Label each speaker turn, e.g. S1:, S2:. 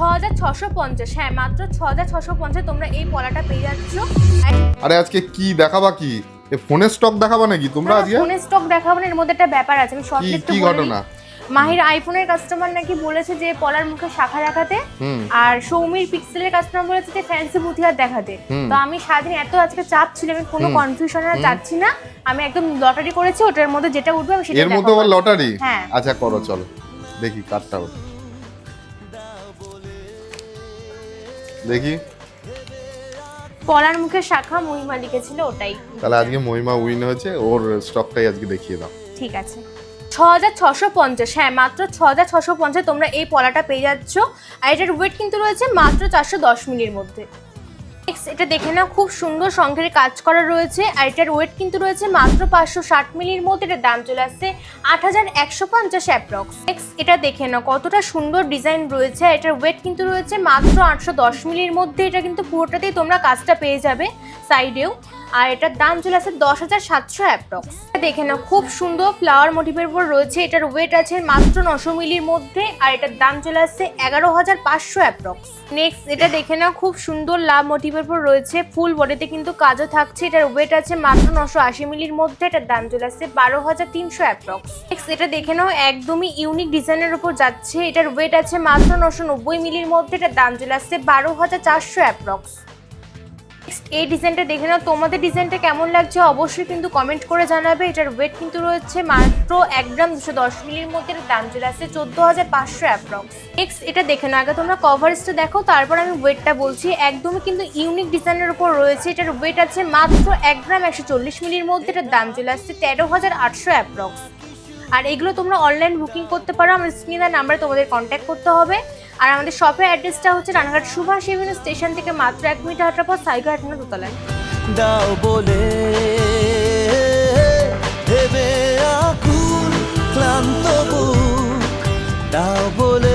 S1: হাজার ছশো পঞ্চাশ। হ্যাঁ মাত্র ছ হাজার ছশো পঞ্চাশ তোমরা এই পলাটা পেয়ে যাচ্ছ।
S2: আরে আজকে কি দেখাবা কি? ফোনের স্টক দেখাবা নাকি তোমরা আজকে?
S1: ফোনের স্টক দেখাবো না এর মধ্যে একটা ব্যাপার আছে আমি
S2: কি ঘটনা?
S1: মাহির আইফোনের কাস্টমার নাকি বলেছে যে পলার মুখে শাখা দেখাতে আর সৌমির পিক্সেলের কাস্টমার বলেছে যে ফ্যান্সি বুথিয়ার দেখাতে। তো আমি সারাদিন এত আজকে চাপ ছিল আমি কোনো। কনফিউশনে যাচ্ছি না। আমি একদম লটারি করেছি ওটার মধ্যে যেটা উঠবে আমি সেটা
S2: এর মধ্যে আবার লটারি
S1: হ্যাঁ।
S2: আচ্ছা করো চলো। দেখি কার্ডটা ওঠে দেখি।
S1: পলার মুখে শাখা মহিমা লিখেছিল ওটাই।
S2: তাহলে আজকে মহিমা উইন হয়েছে ওর স্টকটাই আজকে দেখিয়ে দাও।
S1: ঠিক আছে। ছ হাজার ছশো পঞ্চাশ হ্যাঁ মাত্র ছ হাজার ছশো পঞ্চাশ তোমরা এই পলাটা পেয়ে যাচ্ছ। আর এটার ওয়েট কিন্তু রয়েছে মাত্র চারশো দশ মিনিটের মধ্যে। এটা দেখে নাও, খুব সুন্দর সংখ্যার কাজ করা রয়েছে। আর এটার ওয়েট কিন্তু রয়েছে মাত্র পাঁচশো ষাট মিলির মধ্যে। এটার দাম চলে আসছে আট হাজার একশো পঞ্চাশ অ্যাপ্রক্স নেক্সট এটা দেখে নাও, কতটা সুন্দর ডিজাইন রয়েছে। আর এটার ওয়েট কিন্তু রয়েছে মাত্র আটশো দশ মিলির মধ্যে। এটা কিন্তু পুরোটাতেই তোমরা কাজটা পেয়ে যাবে সাইডেও আর এটার দাম চলে আসছে দশ হাজার সাতশো অ্যাপ্রক্স দেখে নাও, খুব সুন্দর ফ্লাওয়ার মোটিভের উপর রয়েছে। এটার ওয়েট আছে মাত্র নশো মিলির মধ্যে আর এটার দাম চলে আসছে এগারো হাজার পাঁচশো অ্যাপ্রক্স নেক্সট এটা দেখে নাও, খুব সুন্দর লাভ মোটিভের উপর রয়েছে। ফুল বডিতে কিন্তু কাজও থাকছে। এটার ওয়েট আছে মাত্র নশো আশি মিলির মধ্যে। এটার দাম চলে আসছে বারো হাজার তিনশো অ্যাপ্রক্স নেক্সট এটা দেখে নাও, একদমই ইউনিক ডিজাইনের উপর যাচ্ছে। এটার ওয়েট আছে মাত্র নশো নব্বই মিলির মধ্যে। এটার দাম চলে আসছে বারো হাজার চারশো অ্যাপ্রক্স এই ডিজাইনটা দেখে নাও। তোমাদের ডিজাইনটা কেমন লাগছে অবশ্যই কিন্তু কমেন্ট করে জানাবে। এটার ওয়েট কিন্তু রয়েছে মাত্র এক গ্রাম দুশো দশ মিলির মধ্যে। দাম চলে আসছে চোদ্দ হাজার পাঁচশো অ্যাপ্রক্স নেক্সট এটা দেখে নাও। আগে তোমরা কভারেজটা দেখো, তারপর আমি ওয়েটটা বলছি। একদমই কিন্তু ইউনিক ডিজাইনের উপর রয়েছে। এটার ওয়েট আছে মাত্র এক গ্রাম একশো চল্লিশ মিলির মধ্যে। এটার দাম চলে আসছে তেরো হাজার আটশো অ্যাপ্রক্স আর এগুলো তোমরা অনলাইন বুকিং করতে পারো। আমার স্ক্রিনে নাম্বারে তোমাদের কন্ট্যাক্ট করতে হবে। আর আমাদের শপের অ্যাড্রেসটা হচ্ছে রানাঘাট সুভাষ এভিনিউ স্টেশন থেকে মাত্র এক মিনিট হাঁটার পর সাইকো হাটনা দোতলায়।
S3: দাও বলে ক্লান্ত দাও বলে